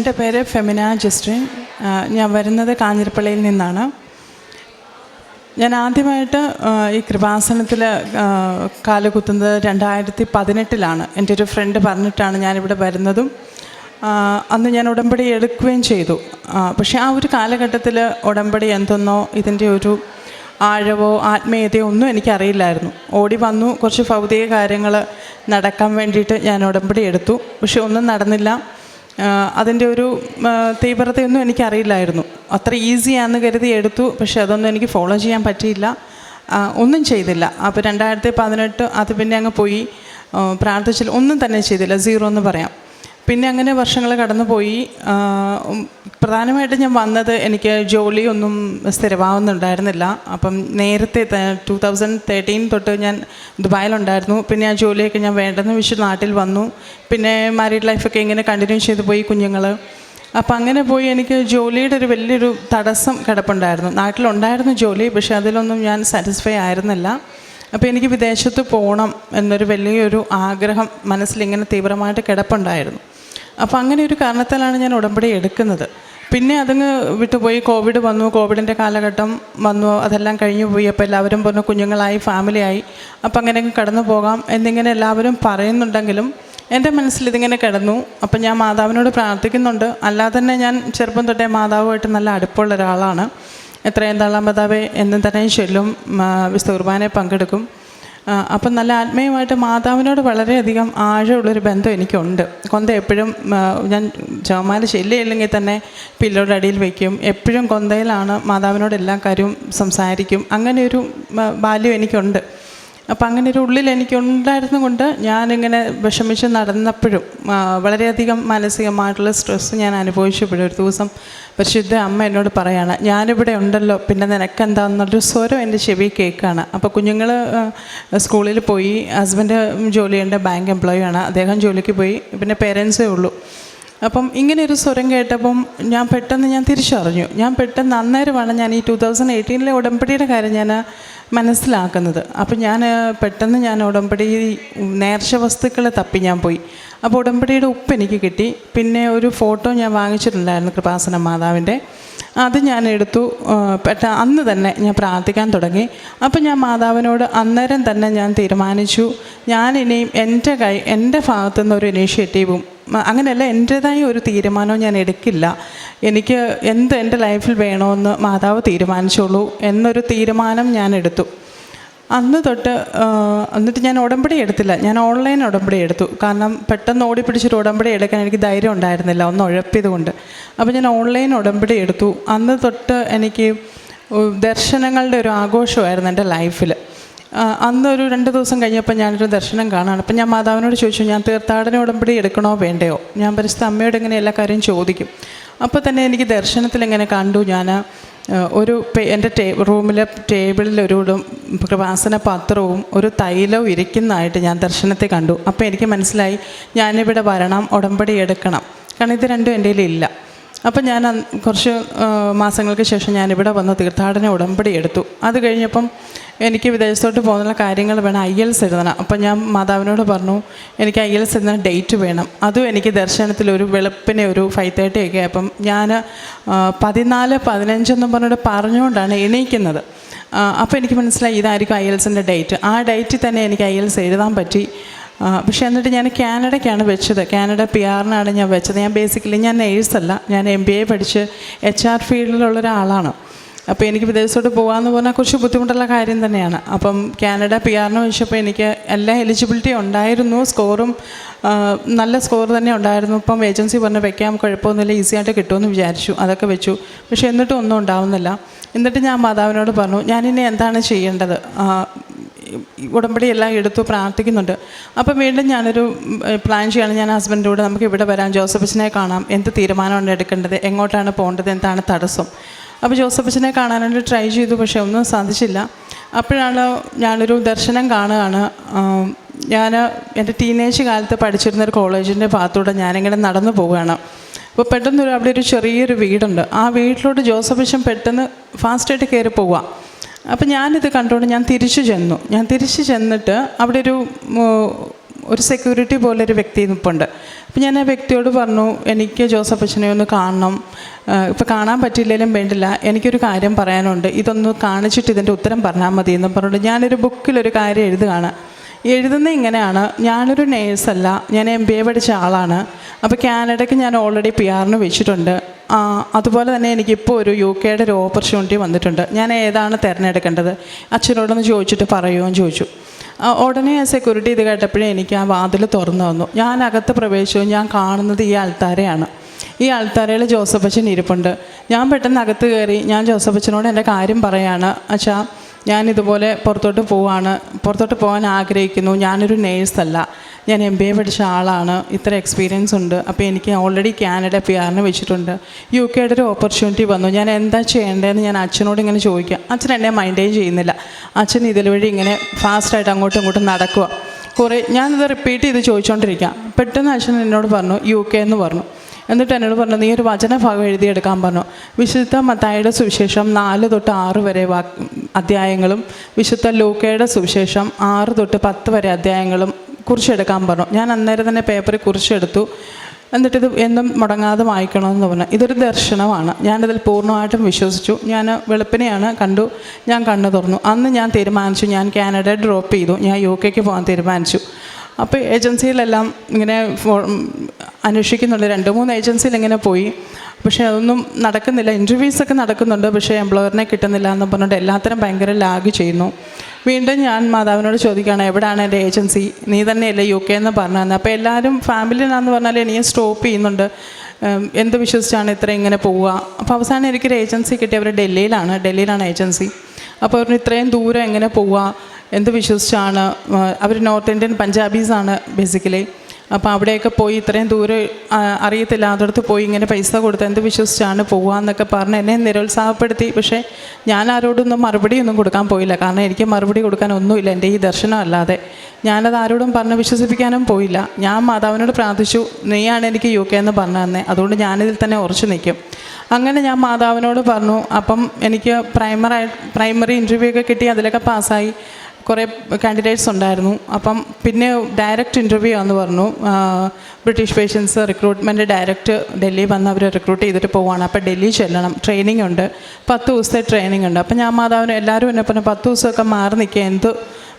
എന്റെ പേര് ഫെമിന ജസ്റ്റിൻ. ഞാൻ വരുന്നത് കാഞ്ഞിരപ്പള്ളിയിൽ നിന്നാണ്. ഞാൻ ആദ്യമായിട്ട് ഈ കൃപാസനത്തിൽ കാലുകുത്തുന്നത് രണ്ടായിരത്തി പതിനെട്ടിലാണ് എന്റെ ഒരു ഫ്രണ്ട് പറഞ്ഞിട്ടാണ് ഞാനിവിടെ വരുന്നതും. അന്ന് ഞാൻ ഉടമ്പടി എടുക്കുകയും ചെയ്തു. പക്ഷേ ആ ഒരു കാലഘട്ടത്തിൽ ഉടമ്പടി എന്തെന്നോ ഇതിന്റെ ഒരു ആഴവോ ആത്മീയതയോ ഒന്നും എനിക്കറിയില്ലായിരുന്നു. ഓടി വന്നു കുറച്ച് ഭൗതിക കാര്യങ്ങൾ നടക്കാൻ വേണ്ടിയിട്ട് ഞാൻ ഉടമ്പടി എടുത്തു. പക്ഷെ ഒന്നും നടന്നില്ല. അതിന്റെ ഒരു തീവ്രതയൊന്നും എനിക്കറിയില്ലായിരുന്നു. അത്ര ഈസിയാണെന്ന് കരുതി എടുത്തു പക്ഷേ അതൊന്നും എനിക്ക് ഫോളോ ചെയ്യാൻ പറ്റിയില്ല. ഒന്നും ചെയ്തില്ല. അപ്പോൾ രണ്ടായിരത്തി പതിനെട്ട് അത് പിന്നെ അങ്ങ് പോയി. പ്രാർത്ഥിച്ചില്ല. ഒന്നും തന്നെ ചെയ്തില്ല. സീറോ എന്ന് പറയാം. പിന്നെ അങ്ങനെ വർഷങ്ങൾ കടന്നുപോയി. പ്രധാനമായിട്ടും ഞാൻ വന്നത് എനിക്ക് ജോലിയൊന്നും സ്ഥിരമാവുന്നുണ്ടായിരുന്നില്ല. അപ്പം നേരത്തെ ടു തൗസൻഡ് തേർട്ടീൻ തൊട്ട് ഞാൻ ദുബായിലുണ്ടായിരുന്നു. പിന്നെ ആ ജോലിയൊക്കെ ഞാൻ വേണ്ടെന്ന് വെച്ച് നാട്ടിൽ വന്നു. പിന്നെ മാരീഡ് ലൈഫൊക്കെ ഇങ്ങനെ കണ്ടിന്യൂ ചെയ്ത് പോയി കുഞ്ഞുങ്ങൾ അപ്പം അങ്ങനെ പോയി എനിക്ക് ജോലിയുടെ ഒരു വലിയൊരു തടസ്സം കിടപ്പുണ്ടായിരുന്നു. നാട്ടിലുണ്ടായിരുന്നു ജോലി പക്ഷേ അതിലൊന്നും ഞാൻ സാറ്റിസ്ഫൈ ആയിരുന്നില്ല. അപ്പോൾ എനിക്ക് വിദേശത്ത് പോകണം എന്നൊരു വലിയൊരു ആഗ്രഹം മനസ്സിലിങ്ങനെ തീവ്രമായിട്ട് കിടപ്പുണ്ടായിരുന്നു. അപ്പോൾ അങ്ങനെ ഒരു കാരണത്താലാണ് ഞാൻ ഉടമ്പടി എടുക്കുന്നത്. പിന്നെ അതങ്ങ് വിട്ടുപോയി. കോവിഡ് വന്നു. കോവിഡിന്റെ കാലഘട്ടം വന്നു. അതെല്ലാം കഴിഞ്ഞു പോയി. അപ്പോൾ എല്ലാവരും പറഞ്ഞു കുഞ്ഞുങ്ങളായി ഫാമിലിയായി അപ്പോൾ അങ്ങനെ അങ്ങ് കടന്നു പോകാം. എന്നിങ്ങനെ എല്ലാവരും പറയുന്നുണ്ടെങ്കിലും എന്റെ മനസ്സിൽ ഇതിങ്ങനെ കിടന്നു. അപ്പം ഞാൻ മാതാവിനോട് പ്രാർത്ഥിക്കുന്നുണ്ട്. അല്ലാതെ തന്നെ ഞാൻ ചെറുപ്പം തൊട്ടേ മാതാവുമായിട്ട് നല്ല അടുപ്പമുള്ള ഒരാളാണ്. എത്രയും തള്ളാൻ മാതാവേ എന്നും തന്നെ ചൊല്ലും. വിസ്തുർബാനെ പങ്കെടുക്കും. അപ്പം നല്ല ആത്മീയമായിട്ട് മാതാവിനോട് വളരെയധികം ആഴമുള്ളൊരു ബന്ധം എനിക്കുണ്ട്. കൊന്ത എപ്പോഴും ഞാൻ ജവമാല ശല്യമില്ലെങ്കിൽ തന്നെ പില്ലോടെ അടിയിൽ വയ്ക്കും എപ്പോഴും കൊന്തയിലാണ് മാതാവിനോട് എല്ലാ കാര്യവും സംസാരിക്കും. അങ്ങനെ ഒരു ബാല്യം എനിക്കുണ്ട്. അപ്പം അങ്ങനെ ഒരു ഉള്ളിൽ എനിക്കുണ്ടായിരുന്നു കൊണ്ട് ഞാനിങ്ങനെ വിഷമിച്ച് നടന്നപ്പോഴും വളരെയധികം മാനസികമായിട്ടുള്ള സ്ട്രെസ്സ് ഞാൻ അനുഭവിച്ചപ്പോഴും ഒരു ദിവസം പരിശുദ്ധ അമ്മ എന്നോട് പറയാണ് ഞാനിവിടെ ഉണ്ടല്ലോ പിന്നെ നിനക്കെന്താന്നുള്ളൊരു സ്വരം എന്റെ ചെവി കേൾക്കുകയാണ് അപ്പോൾ കുഞ്ഞുങ്ങൾ സ്കൂളിൽ പോയി ഹസ്ബൻഡ് ജോലി ചെയ്യേണ്ട ബാങ്ക് എംപ്ലോയി ആണ് അദ്ദേഹം ജോലിക്ക് പോയി പിന്നെ പേരൻസേ ഉള്ളൂ. അപ്പം ഇങ്ങനെ ഒരു സ്വരം കേട്ടപ്പം ഞാൻ പെട്ടെന്ന് ഞാൻ തിരിച്ചറിഞ്ഞു. ഞാൻ പെട്ടെന്ന് അന്നേരമാണ് ഞാൻ ഈ ടൂ തൗസൻഡ് എയ്റ്റീനിലെ ഉടമ്പടിയുടെ കാര്യം ഞാൻ മനസ്സിലാക്കുന്നത്. അപ്പം ഞാൻ പെട്ടെന്ന് ഞാൻ ഉടമ്പടി നേർച്ച വസ്തുക്കൾ തപ്പി ഞാൻ പോയി. അപ്പോൾ ഉടമ്പടിയുടെ ഉപ്പ് എനിക്ക് കിട്ടി. പിന്നെ ഒരു ഫോട്ടോ ഞാൻ വാങ്ങിച്ചിട്ടുണ്ടായിരുന്നു കൃപാസന മാതാവിന്റെ. അത് ഞാൻ എടുത്തു. പെട്ട അന്ന് തന്നെ ഞാൻ പ്രാർത്ഥിക്കാൻ തുടങ്ങി. അപ്പം ഞാൻ മാതാവിനോട് അന്നേരം തന്നെ ഞാൻ തീരുമാനിച്ചു. ഞാൻ ഇനിയും എന്റെ കൈ എന്റെ ഭാഗത്തു നിന്നൊരു ഇനീഷ്യേറ്റീവും അങ്ങനെയല്ല എന്റേതായ ഒരു തീരുമാനവും ഞാൻ എടുക്കില്ല. എനിക്ക് എന്ത് എന്റെ ലൈഫിൽ വേണമെന്ന് മാതാവ് തീരുമാനിച്ചോളൂ എന്നൊരു തീരുമാനം ഞാൻ എടുത്തു. അന്ന് തൊട്ട് എന്നിട്ട് ഞാൻ ഉടമ്പടി എടുത്തില്ല. ഞാൻ ഓൺലൈൻ ഉടമ്പടി എടുത്തു. കാരണം പെട്ടെന്ന് ഓടിപ്പിടിച്ചിട്ട് ഉടമ്പടി എടുക്കാൻ എനിക്ക് ധൈര്യം ഉണ്ടായിരുന്നില്ല. ഒന്ന് ഉഴപ്പിയത് കൊണ്ട് അപ്പോൾ ഞാൻ ഓൺലൈൻ ഉടമ്പടി എടുത്തു. അന്ന് തൊട്ട് എനിക്ക് ദർശനങ്ങളുടെ ഒരു ആഘോഷമായിരുന്നു എന്റെ ലൈഫിൽ. അന്ന് ഒരു രണ്ട് ദിവസം കഴിഞ്ഞപ്പോൾ ഞാനൊരു ദർശനം കാണാണ്. അപ്പം ഞാൻ മാതാവിനോട് ചോദിച്ചു ഞാൻ തീർത്ഥാടന ഉടമ്പടി എടുക്കണോ വേണ്ടയോ? ഞാൻ പരിസ്ഥിതി അമ്മയോട് ഇങ്ങനെ എല്ലാ കാര്യം ചോദിക്കും. അപ്പോൾ തന്നെ എനിക്ക് ദർശനത്തിൽ ഇങ്ങനെ കണ്ടു. ഞാൻ ഒരു എന്റെ ടേ റൂമിലെ ടേബിളിൽ ഒരു കൃപാസന പാത്രവും ഒരു തൈലവും ഇരിക്കുന്നതായിട്ട് ഞാൻ ദർശനത്തെ കണ്ടു. അപ്പോൾ എനിക്ക് മനസ്സിലായി ഞാനിവിടെ വരണം ഉടമ്പടി എടുക്കണം. കാരണം ഇത് രണ്ടും എന്റെ ഇല്ല അപ്പം ഞാൻ കുറച്ച് മാസങ്ങൾക്ക് ശേഷം ഞാനിവിടെ വന്ന് തീർത്ഥാടന ഉടമ്പടി എടുത്തു. അത് കഴിഞ്ഞപ്പം എനിക്ക് വിദേശത്തോട്ട് പോകുന്ന കാര്യങ്ങൾ വേണം ഐ എൽസ് എഴുതണം അപ്പം ഞാൻ മാതാവിനോട് പറഞ്ഞു എനിക്ക് ഐ എൽസ് എഴുതുന്ന ഡേറ്റ് വേണം. അതും എനിക്ക് ദർശനത്തിൽ ഒരു വെളുപ്പിനെ ഒരു ഫൈവ് തേർട്ടി ഒക്കെ അപ്പം ഞാൻ പതിനാല് പതിനഞ്ചെന്നും പറഞ്ഞിട്ട് പറഞ്ഞുകൊണ്ടാണ് എണീക്കുന്നത്. അപ്പോൾ എനിക്ക് മനസ്സിലായി ഇതായിരിക്കും ഐ എൽസിന്റെ ഡേറ്റ് ആ ഡേറ്റിൽ തന്നെ എനിക്ക് ഐ എൽസ് എഴുതാൻ പറ്റി. പക്ഷേ എന്നിട്ട് ഞാൻ കാനഡയ്ക്കാണ് വെച്ചത്. കാനഡ പി ആറിനാണ് ഞാൻ വെച്ചത്. ഞാൻ ബേസിക്കലി ഞാൻ നേഴ്സല്ല ഞാൻ എം ബി എ പഠിച്ച് എച്ച് ആർ ഫീൽഡിലുള്ള ഒരാളാണ്. അപ്പോൾ എനിക്ക് വിദേശത്തോട്ട് പോകാമെന്ന് പറഞ്ഞാൽ കുറച്ച് ബുദ്ധിമുട്ടുള്ള കാര്യം തന്നെയാണ്. അപ്പം കാനഡ പി ആറിന് വെച്ചപ്പോൾ എനിക്ക് എല്ലാ എലിജിബിലിറ്റി ഉണ്ടായിരുന്നു. സ്കോറും നല്ല സ്കോർ തന്നെ ഉണ്ടായിരുന്നു. ഇപ്പം ഏജൻസി പറഞ്ഞ് വെക്കാം കുഴപ്പമൊന്നുമില്ല ഈസിയായിട്ട് കിട്ടുമെന്ന് വിചാരിച്ചു. അതൊക്കെ വെച്ചു. പക്ഷേ എന്നിട്ടും ഒന്നും ഉണ്ടാവുന്നില്ല. എന്നിട്ട് ഞാൻ മാതാവിനോട് പറഞ്ഞു ഞാനിനി എന്താണ് ചെയ്യേണ്ടത്? ഉടമ്പടി എല്ലാം എടുത്തു പ്രാർത്ഥിക്കുന്നുണ്ട്. അപ്പം വീണ്ടും ഞാനൊരു പ്ലാൻ ചെയ്യണം. ഞാൻ ഹസ്ബൻഡിന്റെ കൂടെ നമുക്ക് ഇവിടെ വരാം. ജോസഫിച്ചിനെ കാണാം. എന്ത് തീരുമാനമാണ് എടുക്കേണ്ടത്? എങ്ങോട്ടാണ് പോകേണ്ടത്? എന്താണ് തടസ്സം? അപ്പോൾ ജോസഫിച്ചിനെ കാണാനായിട്ട് ട്രൈ ചെയ്തു പക്ഷേ ഒന്നും സാധിച്ചില്ല. അപ്പോഴാണ് ഞാനൊരു ദർശനം കാണുകയാണ്. ഞാൻ എന്റെ ടീനേജ് കാലത്ത് പഠിച്ചിരുന്ന ഒരു കോളേജിന്റെ ഭാഗത്തൂടെ ഞാനിങ്ങനെ നടന്നു പോവുകയാണ്. അപ്പോൾ പെട്ടെന്നൊരു അവിടെ ഒരു ചെറിയൊരു വീടുണ്ട്. ആ വീട്ടിലോട്ട് ജോസഫിഷൻ പെട്ടെന്ന് ഫാസ്റ്റായിട്ട് കയറി പോവുക അപ്പം ഞാനിത് കണ്ടുകൊണ്ട് ഞാൻ തിരിച്ചു ചെന്നു. ഞാൻ തിരിച്ചു ചെന്നിട്ട് അവിടെ ഒരു ഒരു സെക്യൂരിറ്റി പോലെ ഒരു വ്യക്തി നിൽപ്പുണ്ട് അപ്പം ഞാൻ ആ വ്യക്തിയോട് പറഞ്ഞു എനിക്ക് ജോസഫ് അച്ഛനെ ഒന്ന് കാണണം. ഇപ്പം കാണാൻ പറ്റിയില്ലെങ്കിലും വേണ്ടില്ല. എനിക്കൊരു കാര്യം പറയാനുണ്ട്. ഇതൊന്ന് കാണിച്ചിട്ട് ഇതിന്റെ ഉത്തരം പറഞ്ഞാൽ മതി എന്ന് പറഞ്ഞിട്ട് ഞാനൊരു ബുക്കിലൊരു കാര്യം എഴുതുകയാണ്. എഴുതുന്ന ഇങ്ങനെയാണ്. ഞാനൊരു നേഴ്സല്ല. ഞാൻ എം ബി എ പഠിച്ച ആളാണ്. അപ്പോൾ കാനഡയ്ക്ക് ഞാൻ ഓൾറെഡി പി ആറിന് വെച്ചിട്ടുണ്ട്. അതുപോലെ തന്നെ എനിക്കിപ്പോൾ ഒരു യു കെയുടെ ഒരു ഓപ്പർച്യൂണിറ്റി വന്നിട്ടുണ്ട്. ഞാൻ ഏതാണ് തിരഞ്ഞെടുക്കേണ്ടത്? അച്ഛനോടൊന്ന് ചോദിച്ചിട്ട് പറയുമോ എന്ന് ചോദിച്ചു ഉടനെ ആ സെക്യൂരിറ്റി ഇത് കേട്ടപ്പോഴേ എനിക്ക് ആ വാതിൽ തുറന്നു വന്നു ഞാൻ അകത്ത് പ്രവേശിച്ചു. ഞാൻ കാണുന്നത് ഈ ആൾത്താരെയാണ്. ഈ ആൾത്താരയിൽ ജോസഫ് അച്ഛൻ ഇരിപ്പുണ്ട്. ഞാൻ പെട്ടെന്ന് അകത്ത് കയറി ഞാൻ ജോസഫ് അച്ഛനോട് എന്റെ കാര്യം പറയാണ്. അച്ഛാ ഞാൻ ഇതുപോലെ പുറത്തോട്ട് പോവാണ്. പുറത്തോട്ട് പോകാൻ ആഗ്രഹിക്കുന്നു. ഞാനൊരു നേഴ്സല്ല. ഞാൻ എം ബി എ പഠിച്ച ആളാണ്. ഇത്ര എക്സ്പീരിയൻസ് ഉണ്ട്. അപ്പോൾ എനിക്ക് ഓൾറെഡി കാനഡ പി ആറിന് വെച്ചിട്ടുണ്ട്. യു കെയുടെ ഒരു ഓപ്പർച്യൂണിറ്റി വന്നു. ഞാൻ എന്താ ചെയ്യേണ്ടതെന്ന് ഞാൻ അച്ഛനോട് ഇങ്ങനെ ചോദിക്കുക അച്ഛൻ എന്നെ മൈന്റെയിൻ ചെയ്യുന്നില്ല. അച്ഛൻ ഇതിൽ വഴി ഇങ്ങനെ ഫാസ്റ്റായിട്ട് അങ്ങോട്ടും ഇങ്ങോട്ടും നടക്കുക കുറേ ഞാനിത് റിപ്പീറ്റ് ചെയ്ത് ചോദിച്ചുകൊണ്ടിരിക്കാം പെട്ടെന്ന് അച്ഛൻ എന്നോട് പറഞ്ഞു യു കെ എന്ന് പറഞ്ഞു. എന്നിട്ട് എന്നോട് പറഞ്ഞു നീ ഒരു വചനഭാഗം എഴുതിയെടുക്കാൻ പറഞ്ഞു. വിശുദ്ധ മത്തായുടെ സുവിശേഷം നാല് തൊട്ട് ആറ് വരെ വാ അധ്യായങ്ങളും വിശുദ്ധ ലൂക്കയുടെ സുവിശേഷം ആറ് തൊട്ട് പത്ത് വരെ അധ്യായങ്ങളും കുറിച്ചെടുക്കാൻ പറഞ്ഞു. ഞാൻ അന്നേരം തന്നെ പേപ്പറിൽ കുറിച്ചെടുത്തു. എന്നിട്ടിത് എന്നും മുടങ്ങാതെ വായിക്കണമെന്ന് പറഞ്ഞു. ഇതൊരു ദർശനമാണ്. ഞാനിതിൽ പൂർണമായിട്ടും വിശ്വസിച്ചു. ഞാൻ വെളുപ്പിനെയാണ് കണ്ടു. ഞാൻ കണ്ണു തുറന്നു. അന്ന് ഞാൻ തീരുമാനിച്ചു. ഞാൻ കാനഡ ഡ്രോപ്പ് ചെയ്തു. ഞാൻ യു കെക്ക് പോകാൻ തീരുമാനിച്ചു. അപ്പോൾ ഏജൻസിയിലെല്ലാം ഇങ്ങനെ അന്വേഷിക്കുന്നുണ്ട്. രണ്ട് മൂന്ന് ഏജൻസിയിൽ ഇങ്ങനെ പോയി. പക്ഷേ അതൊന്നും നടക്കുന്നില്ല. ഇന്റർവ്യൂസ് ഒക്കെ നടക്കുന്നുണ്ട്. പക്ഷേ എംപ്ലോയറിനെ കിട്ടുന്നില്ല എന്ന് പറഞ്ഞിട്ട് എല്ലാത്തരം ഭയങ്കര ലാഗ് ചെയ്യുന്നു. വീണ്ടും ഞാൻ മാതാവിനോട് ചോദിക്കുകയാണ് എവിടെയാണ് എന്റെ ഏജൻസി? നീ തന്നെയല്ലേ യു കെ എന്ന് പറഞ്ഞു തന്നെ അപ്പോൾ എല്ലാവരും ഫാമിലിനാന്ന് പറഞ്ഞാൽ എനിക്ക് സ്റ്റോപ്പ് ചെയ്യുന്നുണ്ട്. എന്ത് വിശ്വസിച്ചാണ് ഇത്ര ഇങ്ങനെ പോവുക? അപ്പോൾ അവസാനം എനിക്കൊരു ഏജൻസി കിട്ടി. അവർ ഡൽഹിയിലാണ്. ഡൽഹിയിലാണ് ഏജൻസി. അപ്പോൾ അവർ ഇത്രയും ദൂരം എങ്ങനെ പോവുക? എന്ത് വിശ്വസിച്ചാണ് അവർ നോർത്ത് ഇന്ത്യൻ പഞ്ചാബീസാണ് ബേസിക്കലി അപ്പോൾ അവിടെയൊക്കെ പോയി ഇത്രയും ദൂരെ അറിയത്തില്ല അതടുത്ത് പോയി ഇങ്ങനെ പൈസ കൊടുത്ത് എന്ത് വിശ്വസിച്ചാണ് പോകുക എന്നൊക്കെ പറഞ്ഞ് എന്നെ നിരുത്സാഹപ്പെടുത്തി. പക്ഷേ ഞാൻ ആരോടൊന്നും മറുപടി ഒന്നും കൊടുക്കാൻ പോയില്ല. കാരണം എനിക്ക് മറുപടി കൊടുക്കാൻ ഒന്നുമില്ല. എന്റെ ഈ ദർശനം അല്ലാതെ. ഞാനത് ആരോടും പറഞ്ഞ് വിശ്വസിപ്പിക്കാനും പോയില്ല. ഞാൻ മാതാവിനോട് പ്രാർത്ഥിച്ചു നീയാണ് എനിക്ക് യു കെ എന്ന് പറഞ്ഞു തന്നെ. അതുകൊണ്ട് ഞാനിതിൽ തന്നെ ഉറച്ചു നിൽക്കും. അങ്ങനെ ഞാൻ മാതാവിനോട് പറഞ്ഞു. അപ്പം എനിക്ക് പ്രൈമറായി പ്രൈമറി ഇന്റർവ്യൂ ഒക്കെ കിട്ടി. അതിലൊക്കെ പാസ്സായി. കുറേ കാൻഡിഡേറ്റ്സ് ഉണ്ടായിരുന്നു. അപ്പം പിന്നെ ഡയറക്റ്റ് ഇന്റർവ്യൂ ആണെന്ന് പറഞ്ഞു. British patients recruitment direct Delhi വന്ന് അവർ റിക്രൂട്ട് ചെയ്തിട്ട് പോവാണ്. അപ്പോൾ ഡൽഹി ചെല്ലണം. ട്രെയിനിങ് ഉണ്ട്. പത്ത് ദിവസത്തെ ട്രെയിനിങ് ഉണ്ട്. അപ്പം ഞാൻ മാതാവിന് എല്ലാവരും എന്നെ പറഞ്ഞു പത്ത് ദിവസമൊക്കെ മാറി നിൽക്കുക എന്ത്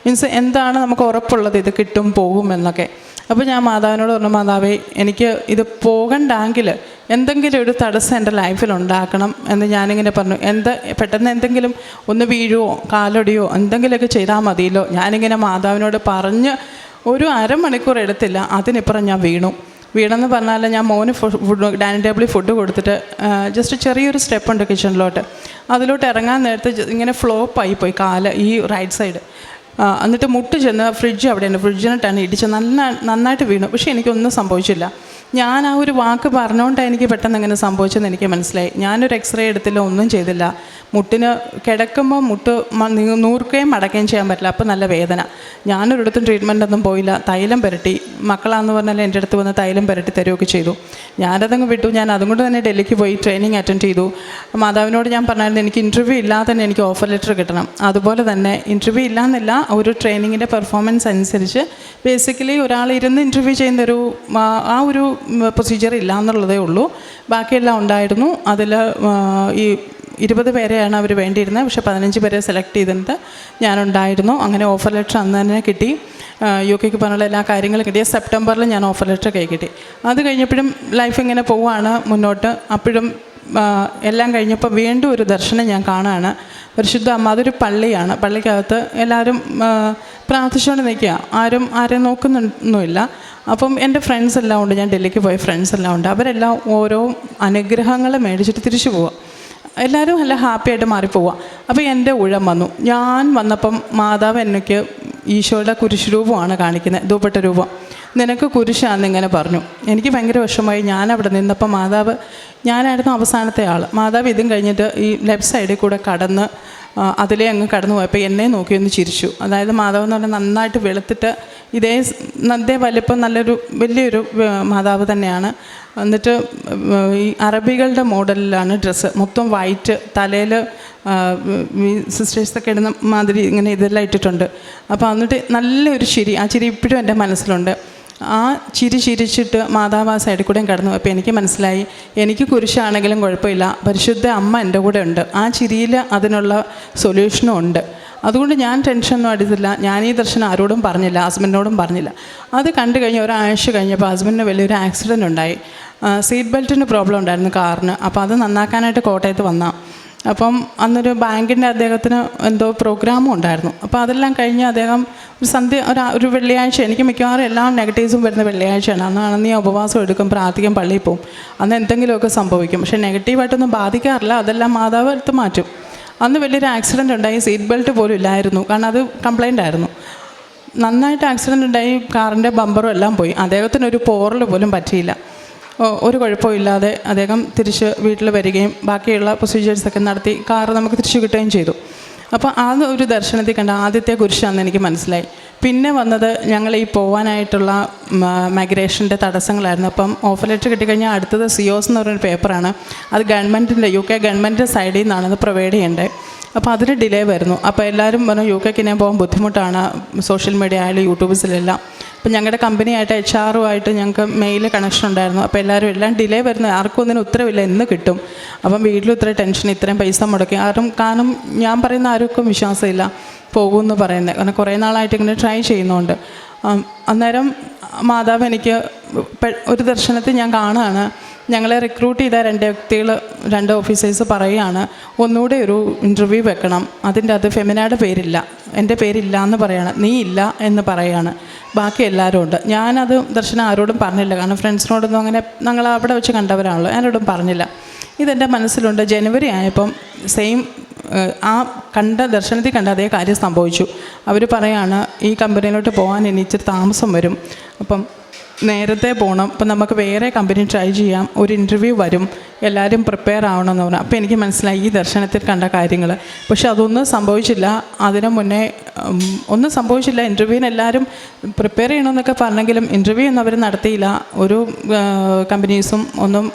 മീൻസ് എന്താണ് നമുക്ക് ഉറപ്പുള്ളത് ഇത് കിട്ടും പോകും എന്നൊക്കെ. അപ്പോൾ ഞാൻ മാതാവിനോട് പറഞ്ഞു മാതാവേ എനിക്ക് ഇത് പോകണ്ടെങ്കിൽ എന്തെങ്കിലും ഒരു തടസ്സം എന്റെ ലൈഫിൽ ഉണ്ടാക്കണം. എന്ന് ഞാനിങ്ങനെ പറഞ്ഞു. എന്ത് പെട്ടെന്ന് എന്തെങ്കിലും ഒന്ന് വീഴുവോ കാലൊടിയോ എന്തെങ്കിലുമൊക്കെ ചെയ്താൽ മതിയല്ലോ. ഞാനിങ്ങനെ മാതാവിനോട് പറഞ്ഞ് ഒരു അരമണിക്കൂർ എടുത്തില്ല അതിനിപ്പുറം ഞാൻ വീണു. വീണെന്ന് പറഞ്ഞാൽ ഞാൻ മോന് ഫുഡ് ഡൈനിങ് ടേബിളിൽ ഫുഡ് കൊടുത്തിട്ട് ജസ്റ്റ് ചെറിയൊരു സ്റ്റെപ്പ് ഉണ്ട് കിച്ചണിലോട്ട് അതിലോട്ട് ഇറങ്ങാൻ നേരത്തെ ഇങ്ങനെ ഫ്ലോപ്പായി പോയി കാൽ ഈ റൈറ്റ് സൈഡ് എന്നിട്ട് മുട്ട് ചെന്ന് ഫ്രിഡ്ജ് അവിടെയുണ്ട്. ഫ്രിഡ്ജിനിട്ടാണ് ഇടിച്ച് നല്ല നന്നായിട്ട് വീണു. പക്ഷേ എനിക്കൊന്നും സംഭവിച്ചില്ല. ഞാൻ ആ ഒരു വാക്ക് പറഞ്ഞുകൊണ്ടാണ് എനിക്ക് പെട്ടെന്ന് അങ്ങനെ സംഭവിച്ചെന്ന് എനിക്ക് മനസ്സിലായി. ഞാനൊരു എക്സ്റേ എടുത്തില്ല ഒന്നും ചെയ്തില്ല. മുട്ടിന് കിടക്കുമ്പോൾ മുട്ട് നൂറുകയും മടക്കുകയും ചെയ്യാൻ പറ്റില്ല. അപ്പോൾ നല്ല വേദന. ഞാനൊരിടത്തും ട്രീറ്റ്മെന്റ് ഒന്നും പോയില്ല. തൈലം പുരട്ടി. മക്കളാന്ന് പറഞ്ഞാൽ എന്റെ അടുത്ത് വന്ന് തൈലം പുരട്ടി തരുമൊക്കെ ചെയ്തു. ഞാനതങ്ങ് വിട്ടു. ഞാൻ അതും കൊണ്ട് തന്നെ ഡൽഹിക്ക് പോയി ട്രെയിനിങ് അറ്റൻഡ് ചെയ്തു. മാതാവിനോട് ഞാൻ പറഞ്ഞായിരുന്നു എനിക്ക് ഇന്റർവ്യൂ ഇല്ലാതെ തന്നെ എനിക്ക് ഓഫർ ലെറ്റർ കിട്ടണം. അതുപോലെ തന്നെ ഇന്റർവ്യൂ ഇല്ലാന്നില്ല ഒരു ട്രെയിനിങ്ങിന്റെ പെർഫോമൻസ് അനുസരിച്ച് ബേസിക്കലി ഒരാൾ ഇരുന്ന് ഇന്റർവ്യൂ ചെയ്യുന്ന ഒരു ആ, ആ ഒരു പ്രൊസീജിയർ ഇല്ല എന്നുള്ളതേ ഉള്ളൂ. ബാക്കിയെല്ലാം ഉണ്ടായിരുന്നു. അതിൽ ഈ ഇരുപത് പേരെയാണ് അവർ വേണ്ടിയിരുന്നത്. പക്ഷേ പതിനഞ്ച് പേരെ സെലക്ട് ചെയ്തിട്ട് ഞാനുണ്ടായിരുന്നു. അങ്ങനെ ഓഫർ ലെറ്റർ അന്ന് തന്നെ കിട്ടി. യു കെക്ക് പറഞ്ഞുള്ള എല്ലാ കാര്യങ്ങളും കിട്ടിയ സെപ്റ്റംബറിൽ ഞാൻ ഓഫർ ലെറ്റർ കൈ കിട്ടി. അത് കഴിഞ്ഞപ്പോഴും ലൈഫ് ഇങ്ങനെ പോവുകയാണ് മുന്നോട്ട്. അപ്പോഴും എല്ലാം കഴിഞ്ഞപ്പോൾ വീണ്ടും ഒരു ദർശനം ഞാൻ കാണുകയാണ് പരിശുദ്ധ അമ്മ അതൊരു പള്ളിയാണ്. പള്ളിക്കകത്ത് എല്ലാവരും പ്രാർത്ഥിച്ചുകൊണ്ട് നിൽക്കുക ആരും ആരെയും നോക്കുന്നൊന്നുമില്ല. അപ്പം എന്റെ ഫ്രണ്ട്സ് എല്ലാം ഉണ്ട്. ഞാൻ ഡൽഹിക്ക് പോയ ഫ്രണ്ട്സ് എല്ലാം ഉണ്ട്. അവരെല്ലാം ഓരോ അനുഗ്രഹങ്ങൾ മേടിച്ചിട്ട് തിരിച്ചു പോവുക എല്ലാവരും നല്ല ഹാപ്പി ആയിട്ട് മാറിപ്പോവുക അപ്പോൾ എന്റെ ഉഴം വന്നു. ഞാൻ വന്നപ്പം മാതാവ് എനിക്ക് ഈശോയുടെ കുരിശ് രൂപമാണ് കാണിക്കുന്നത് ദൂപ്പട്ട രൂപം. നിനക്ക് കുരിശാന്ന് ഇങ്ങനെ പറഞ്ഞു. എനിക്ക് ഭയങ്കര വിഷമമായി. ഞാൻ അവിടെ നിന്നപ്പോൾ മാതാവ് ഞാനായിരുന്നു അവസാനത്തെ ആൾ മാതാവ് ഇതും കഴിഞ്ഞിട്ട് ഈ ലെഫ്റ്റ് സൈഡിൽ കൂടെ കടന്ന് അതിലേ അങ്ങ് കടന്നു പോയപ്പോൾ എന്നെ നോക്കി ഒന്ന് ചിരിച്ചു. അതായത് മാതാവ് എന്ന് പറഞ്ഞാൽ നന്നായിട്ട് വെളുത്തിട്ട് ഇതേ നന്ദേ വലിപ്പം നല്ലൊരു വലിയൊരു മാതാവ് തന്നെയാണ്. എന്നിട്ട് ഈ അറബികളുടെ മോഡലിലാണ് ഡ്രസ്സ്. മൊത്തം വൈറ്റ് തലയിൽ സിസ്റ്റേഴ്സൊക്കെ ഇടുന്ന മാതിരി ഇങ്ങനെ ഇതെല്ലാം ഇട്ടിട്ടുണ്ട്. അപ്പോൾ എന്നിട്ട് നല്ലൊരു ചിരി ആ ചിരി ഇപ്പോഴും എന്റെ മനസ്സിലുണ്ട്. ആ ചിരി ചിരിച്ചിട്ട് മാതാവ് ആ സൈഡിൽ കൂടെയും കടന്നു അപ്പോൾ എനിക്ക് മനസ്സിലായി എനിക്ക് കുരിശാണെങ്കിലും കുഴപ്പമില്ല പരിശുദ്ധ അമ്മ എന്റെ കൂടെ ഉണ്ട്. ആ ചിരിയിൽ അതിനുള്ള സൊല്യൂഷനും ഉണ്ട്. അതുകൊണ്ട് ഞാൻ ടെൻഷനൊന്നും അടിച്ചില്ല. ഞാൻ ഈ ദർശനം ആരോടും പറഞ്ഞില്ല ഹസ്ബൻഡിനോടും പറഞ്ഞില്ല. അത് കണ്ടു കഴിഞ്ഞ് ഒരാഴ്ച കഴിഞ്ഞപ്പോൾ ഹസ്ബൻഡിന് വലിയൊരു ആക്സിഡന്റ് ഉണ്ടായി. സീറ്റ് ബെൽറ്റിന് പ്രോബ്ലം ഉണ്ടായിരുന്നു കാറിന്. അപ്പോൾ അത് നന്നാക്കാനായിട്ട് കോട്ടയത്ത് വന്ന. അപ്പം അന്നൊരു ബാങ്കിന്റെ അദ്ദേഹത്തിന് എന്തോ പ്രോഗ്രാമും ഉണ്ടായിരുന്നു. അപ്പോൾ അതെല്ലാം കഴിഞ്ഞ് അദ്ദേഹം ഒരു സന്ധ്യ ഒരു ഒരു വെള്ളിയാഴ്ച എനിക്ക് മിക്കവാറും എല്ലാ നെഗറ്റീവ്സും വരുന്ന വെള്ളിയാഴ്ചയാണ്. അന്നാണ് നീ ഉപവാസം എടുക്കും പ്രാർത്ഥിക്കും പള്ളിയിൽ പോകും അന്ന് എന്തെങ്കിലുമൊക്കെ സംഭവിക്കും. പക്ഷേ നെഗറ്റീവായിട്ടൊന്നും ബാധിക്കാറില്ല. അതെല്ലാം മാതാവ് എടുത്ത് മാറ്റും. അന്ന് വലിയൊരു ആക്സിഡന്റ് ഉണ്ടായി. സീറ്റ് ബെൽറ്റ് പോലും ഇല്ലായിരുന്നു. കാരണം അത് കംപ്ലൈന്റ് ആയിരുന്നു. നന്നായിട്ട് ആക്സിഡന്റ് ഉണ്ടായി. കാറിന്റെ ബമ്പറും എല്ലാം പോയി. അദ്ദേഹത്തിന് ഒരു പോറൽ പോലും പറ്റിയില്ല. ഒരു കുഴപ്പമില്ലാതെ അദ്ദേഹം തിരിച്ച് വീട്ടിൽ വരികയും ബാക്കിയുള്ള പ്രൊസീജിയേഴ്സൊക്കെ നടത്തി കാറ് നമുക്ക് തിരിച്ചു കിട്ടുകയും ചെയ്തു. അപ്പോൾ ആ ഒരു ദർശനത്തിൽ കണ്ട ആദ്യത്തെ കുരിശാന്ന് എനിക്ക് മനസ്സിലായി. പിന്നെ വന്നത് ഞങ്ങൾ ഈ പോവാനായിട്ടുള്ള മൈഗ്രേഷന്റെ തടസ്സങ്ങളായിരുന്നു. അപ്പം ഓഫർ ലെറ്റർ കിട്ടിക്കഴിഞ്ഞാൽ അടുത്തത് സിയോസ് എന്ന് പറയുന്ന പേപ്പറാണ് അത് ഗവൺമെന്റിന്റെ യു കെ ഗവൺമെന്റിന്റെ സൈഡിൽ നിന്നാണ് അത് പ്രൊവൈഡ് ചെയ്യേണ്ടത് അപ്പോൾ അതിന് ഡിലേ വരുന്നു. അപ്പോൾ എല്ലാവരും പറഞ്ഞു യു കെക്ക് ഞാൻ പോകാൻ ബുദ്ധിമുട്ടാണ്. സോഷ്യൽ മീഡിയ ആയാലും യൂട്യൂബ്സിലെല്ലാം അപ്പോൾ ഞങ്ങളുടെ കമ്പനിയായിട്ട് എച്ച് ആറുമായിട്ട് ഞങ്ങൾക്ക് മെയിൽ കണക്ഷൻ ഉണ്ടായിരുന്നു. അപ്പോൾ എല്ലാവരും എല്ലാം ഡിലേ വരുന്നു. ആർക്കും ഒന്നിനും ഉത്തരവില്ല. എന്ന് കിട്ടും. അപ്പം വീട്ടിലും ഇത്ര ടെൻഷൻ ഇത്രയും പൈസ മുടക്കി. ആരും കാരണം ഞാൻ പറയുന്ന ആർക്കും വിശ്വാസമില്ല. പോകുമെന്ന് പറയുന്നത് കാരണം കുറേ നാളായിട്ട് ഇങ്ങനെ ട്രൈ ചെയ്യുന്നുണ്ട്. അന്നേരം മാതാവ് എനിക്ക് ഒരു ദർശനത്തിൽ ഞാൻ കാണുകയാണ്. ഞങ്ങളെ റിക്രൂട്ട് ചെയ്ത രണ്ട് വ്യക്തികൾ രണ്ട് ഓഫീസേഴ്സ് പറയുകയാണ് ഒന്നുകൂടെ ഒരു ഇന്റർവ്യൂ വെക്കണം. അതിന്റെ അത് ഫെമിനയുടെ പേരില്ല. എന്റെ പേരില്ല എന്ന് പറയാണ്. നീ ഇല്ല എന്ന് പറയാണ്. ബാക്കി എല്ലാവരും ഉണ്ട്. ഞാനത് ദർശനം ആരോടും പറഞ്ഞില്ല. കാരണം ഫ്രണ്ട്സിനോടൊന്നും അങ്ങനെ ഞങ്ങൾ അവിടെ വെച്ച് കണ്ടവരാണല്ലോ. ആരോടും പറഞ്ഞില്ല. ഇതെന്റെ മനസ്സിലുണ്ട്. ജനുവരി ആയപ്പം സെയിം ആ കണ്ട ദർശനത്തിൽ കണ്ട അതേ കാര്യം സംഭവിച്ചു. അവർ പറയാണ് ഈ കമ്പനിയിലോട്ട് പോകാൻ ഇച്ചിരി താമസം വരും. അപ്പം നേരത്തെ പോകണം അപ്പം നമുക്ക് വേറെ കമ്പനി ട്രൈ ചെയ്യാം. ഒരു ഇന്റർവ്യൂ വരും. എല്ലാവരും പ്രിപ്പയർ ആവണം എന്ന് പറഞ്ഞു. അപ്പോൾ എനിക്ക് മനസ്സിലായി ഈ ദർശനത്തിൽ കണ്ട കാര്യങ്ങൾ പക്ഷെ അതൊന്നും സംഭവിച്ചില്ല. അതിനു മുന്നേ ഒന്നും സംഭവിച്ചില്ല. ഇന്റർവ്യൂവിന് എല്ലാവരും പ്രിപ്പയർ ചെയ്യണമെന്നൊക്കെ പറഞ്ഞെങ്കിലും ഇന്റർവ്യൂ ഒന്നും അവർ നടത്തിയില്ല. ഒരു കമ്പനീസും ഒന്നും